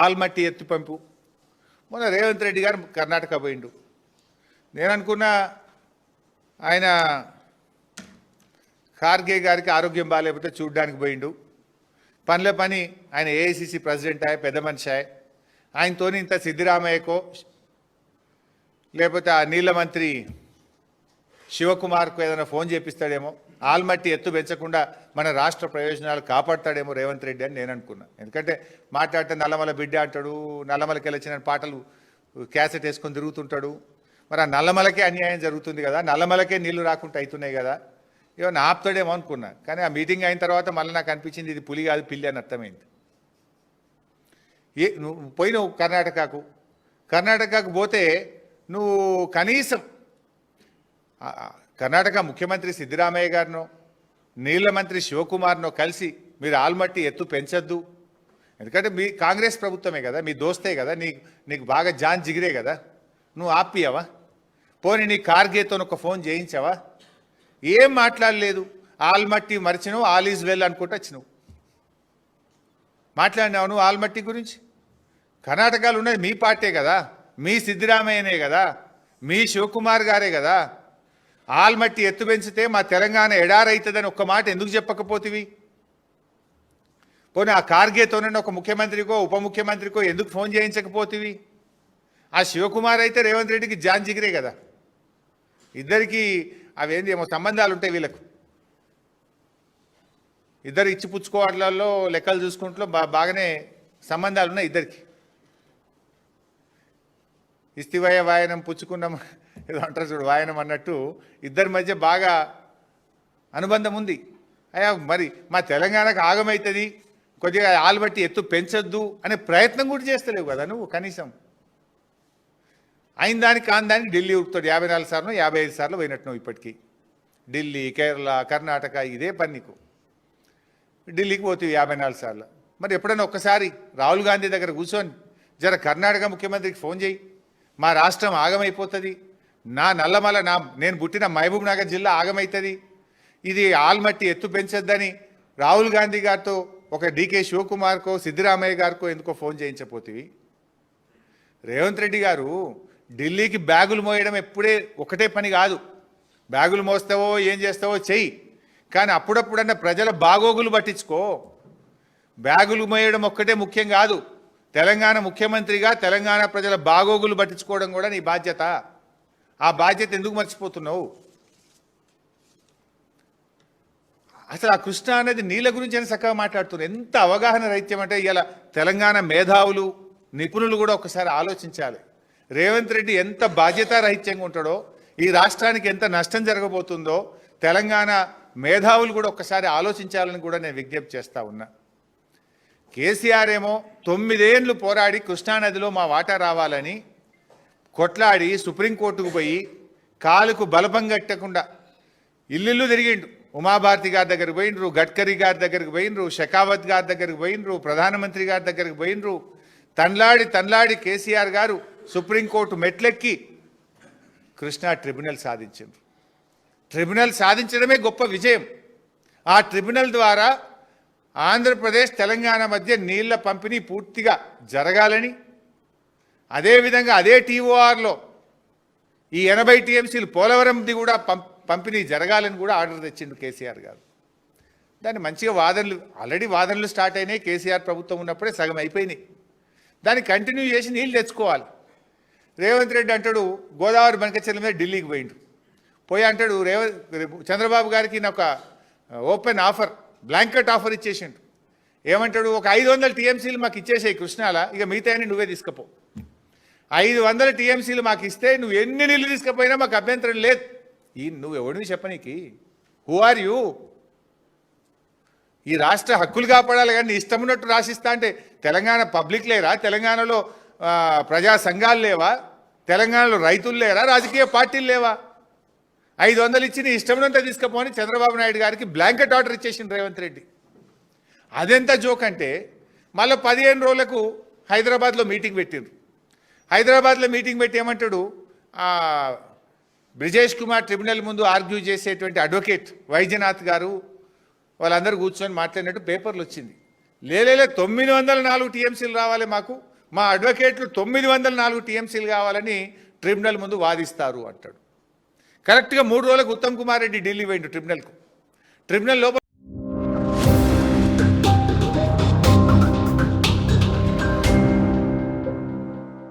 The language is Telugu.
ఆల్మట్టి ఎత్తిపంపు మొన్న రేవంత్ రెడ్డి గారు కర్ణాటక పోయిండు. నేను అనుకున్నా ఆయన ఖార్గే గారికి ఆరోగ్యం బాగాలేకపోతే చూడ్డానికి పోయిండు. పనిలో పని ఆయన ఏఐసిసి ప్రెసిడెంట్ ఆయ పెద్ద మనిషి ఆయ. ఆయనతోని ఇంత సిద్ధిరామయ్యకో లేకపోతే ఆ నీళ్ళ మంత్రి శివకుమార్కు ఏదైనా ఫోన్ చేపిస్తాడేమో ఆల్మట్టి ఎత్తు పెంచకుండా మన రాష్ట్ర ప్రయోజనాలు కాపాడతాడేమో రేవంత్ రెడ్డి అని నేను అనుకున్నా. ఎందుకంటే మాట్లాడితే నల్లమల బిడ్డ అంటాడు నల్లమలకి వెళ్ళిన పాటలు క్యాసెట్ వేసుకొని తిరుగుతుంటాడు. మరి ఆ నల్లమలకే అన్యాయం జరుగుతుంది కదా నల్లమలకే నీళ్ళు రాకుండా అవుతున్నాయి కదా ఏమన్నా ఆపుతాడేమో అనుకున్నా. కానీ ఆ మీటింగ్ అయిన తర్వాత మళ్ళీ నాకు అనిపించింది ఇది పులి కాదు పిల్లి అని అర్థమైంది. ఏ నువ్వు పోయినావు కర్ణాటకకు. కర్ణాటకకు పోతే నువ్వు కనీసం కర్ణాటక ముఖ్యమంత్రి సిద్ధిరామయ్య గారినో నీళ్ళ మంత్రి శివకుమార్నో కలిసి మీరు ఆల్మట్టి ఎత్తు పెంచొద్దు. ఎందుకంటే మీ కాంగ్రెస్ ప్రభుత్వమే కదా మీ దోస్తే కదా నీ నీకు బాగా జాన్ జిగిరే కదా. నువ్వు ఆపియావా? పోనీ నీ కార్గేతో ఒక ఫోన్ చేయించావా? ఏం మాట్లాడలేదు. ఆల్మట్టి మరిచినవు ఆల్ ఈజ్ వెల్ అనుకుంటూ వచ్చినావు. మాట్లాడినావు నువ్వు ఆల్మట్టి గురించి? కర్ణాటకలో ఉన్నది మీ పార్టీ కదా మీ సిద్ధిరామయ్యనే కదా మీ శివకుమార్ గారే కదా. ఆల్మట్టి ఎత్తు పెంచితే మా తెలంగాణ ఎడారైతుందని ఒక్క మాట ఎందుకు చెప్పకపోతివి? పోనీ ఆ కార్గేతోనే ఒక ముఖ్యమంత్రికో ఉప ముఖ్యమంత్రికో ఎందుకు ఫోన్ చేయించకపోతివి? ఆ శివకుమార్ అయితే రేవంత్ రెడ్డికి జాన్ జిగిరే కదా. ఇద్దరికి అవేంది ఏమో సంబంధాలు ఉంటాయి వీళ్ళకు. ఇద్దరు ఇచ్చి పుచ్చుకోవట్లలో లెక్కలు చూసుకుంటూ బా బాగానే సంబంధాలు ఉన్నాయి ఇద్దరికి. ఇస్తివయ వాయనం పుచ్చుకున్నాం ఏదో అంటారు చూడు వాయనం అన్నట్టు ఇద్దరి మధ్య బాగా అనుబంధం ఉంది. అయ్యా మరి మా తెలంగాణకు ఆగమవుతుంది కొద్దిగా ఆలుబట్టి ఎత్తు పెంచొద్దు అనే ప్రయత్నం కూడా చేస్తలేవు కదా నువ్వు కనీసం. అయిన దానికి కాని దానికి ఢిల్లీ ఉరుకుతాడు. యాభై నాలుగు సార్లు యాభై ఐదు సార్లు పోయినట్టు నువ్వు ఇప్పటికీ. ఢిల్లీ కేరళ కర్ణాటక ఇదే పని నీకు. ఢిల్లీకి పోతుంది యాభై నాలుగు సార్లు. మరి ఎప్పుడైనా ఒక్కసారి రాహుల్ గాంధీ దగ్గర కూర్చొని జర కర్ణాటక ముఖ్యమంత్రికి ఫోన్ చేయి. మా రాష్ట్రం ఆగమైపోతుంది. నా నల్లమల నా నేను పుట్టిన మహబూబ్ నగర్ జిల్లా ఆగమవుతుంది ఇది ఆల్మట్టి ఎత్తు పెంచొద్దని రాహుల్ గాంధీ గారితో ఒక డీకే శివకుమార్కో సిద్ధిరామయ్య గారికో ఎందుకో ఫోన్ చేయించపోతివి రేవంత్ రెడ్డి గారు ఢిల్లీకి బ్యాగులు మోయడం ఎప్పుడే ఒకటే పని కాదు. బ్యాగులు మోస్తావో ఏం చేస్తావో చెయ్యి. కానీ అప్పుడప్పుడన్నా ప్రజల బాగోగులు పట్టించుకో. బ్యాగులు మోయడం ఒక్కటే ముఖ్యం కాదు. తెలంగాణ ముఖ్యమంత్రిగా తెలంగాణ ప్రజల బాగోగులు పట్టించుకోవడం కూడా నీ బాధ్యత. ఆ బాధ్యత ఎందుకు మర్చిపోతున్నావు? అసలు ఆ కృష్ణ అనేది నీళ్ళ గురించి అని చక్కగా మాట్లాడుతున్నారు. ఎంత అవగాహన రైత్యం అంటే ఇలా తెలంగాణ మేధావులు నిపుణులు కూడా ఒకసారి ఆలోచించాలి. రేవంత్ రెడ్డి ఎంత బాధ్యతారహిత్యంగా ఉంటాడో ఈ రాష్ట్రానికి ఎంత నష్టం జరగబోతుందో తెలంగాణ మేధావులు కూడా ఒక్కసారి ఆలోచించాలని కూడా నేను విజ్ఞప్తి చేస్తూ ఉన్నా. కేసీఆర్ ఏమో తొమ్మిదేండ్లు పోరాడి కృష్ణానదిలో మా వాటా రావాలని కొట్లాడి సుప్రీంకోర్టుకు పోయి కాలుకు బలపం కట్టకుండా ఇల్లు తిరిగిండు. ఉమాభారతి గారి దగ్గరికి పోయినరు గడ్కరీ గారి దగ్గరికి పోయినరు షెకావత్ గారి దగ్గరికి పోయినరు ప్రధానమంత్రి గారి దగ్గరికి పోయినరు తన్లాడి తన్లాడి కేసీఆర్ గారు సుప్రీంకోర్టు మెట్లెక్కి కృష్ణా ట్రిబ్యునల్ సాధించారు ట్రిబ్యునల్ సాధించడమే గొప్ప విజయం. ఆ ట్రిబ్యునల్ ద్వారా ఆంధ్రప్రదేశ్ తెలంగాణ మధ్య నీళ్ళ పంపిణీ పూర్తిగా జరగాలని అదేవిధంగా అదే టీఓఆర్లో ఈ ఎనభై టీఎంసీలు పోలవరంది కూడా పంపిణీ జరగాలని కూడా ఆర్డర్ తెచ్చిండు కేసీఆర్ గారు. దాన్ని మంచిగా వాదనలు ఆల్రెడీ వాదనలు స్టార్ట్ అయినాయి కేసీఆర్ ప్రభుత్వం ఉన్నప్పుడే సగం అయిపోయినాయి. దాన్ని కంటిన్యూ చేసి నీళ్ళు తెచ్చుకోవాలి. రేవంత్ రెడ్డి అంటాడు గోదావరి బంకచెర్ల మీద ఢిల్లీకి పోయిండు. పోయి అంటాడు రేవంత్ చంద్రబాబు గారికి నాకు ఒక ఓపెన్ ఆఫర్ బ్లాంకెట్ ఆఫర్ ఇచ్చేసిండు. ఏమంటాడు ఒక ఐదు వందల టీఎంసీలు మాకు ఇచ్చేసాయి కృష్ణాల ఇక మిగతా నువ్వే తీసుకపో. ఐదు వందల టీఎంసీలు మాకు ఇస్తే నువ్వు ఎన్ని నీళ్ళు తీసుకుపోయినా మాకు అభ్యంతరం లేదు. ఈ నువ్వు ఎవడిని చెప్పనీకి హూ ఆర్ యూ ఈ రాష్ట్ర హక్కులు కాపాడాలి కానీ నీ ఇష్టం ఉన్నట్టు రాసిస్తా అంటే తెలంగాణ పబ్లిక్ లేరా? తెలంగాణలో ప్రజా సంఘాలు లేవా? తెలంగాణలో రైతులు లేరా? రాజకీయ పార్టీలు లేవా? ఐదు వందలు ఇచ్చి నీ ఇష్టమైనంత తీసుకుపోని చంద్రబాబు నాయుడు గారికి బ్లాంకెట్ ఆర్డర్ ఇచ్చేసింది రేవంత్ రెడ్డి. అదెంత జోక్ అంటే మళ్ళీ పదిహేను రోజులకు హైదరాబాద్లో మీటింగ్ పెట్టిండ్రు. హైదరాబాద్లో మీటింగ్ పెట్టి ఏమంటాడు? బ్రిజేష్ కుమార్ ట్రిబ్యునల్ ముందు ఆర్గ్యూ చేసేటువంటి అడ్వకేట్ వైద్యనాథ్ గారు వాళ్ళందరూ కూర్చొని మాట్లాడినట్టు పేపర్లు వచ్చింది. లేలేలే తొమ్మిది వందల నాలుగు టీఎంసీలు రావాలి మాకు. మా అడ్వకేట్లు తొమ్మిది వందల నాలుగు టీఎంసీలు కావాలని ట్రిబ్యునల్ ముందు వాదిస్తారు అంటాడు. కరెక్ట్గా మూడు రోజులకు ఉత్తమ్ కుమార్ రెడ్డి ఢిల్లీ పోయిండు ట్రిబ్యునల్కు. ట్రిబ్యునల్ లోపల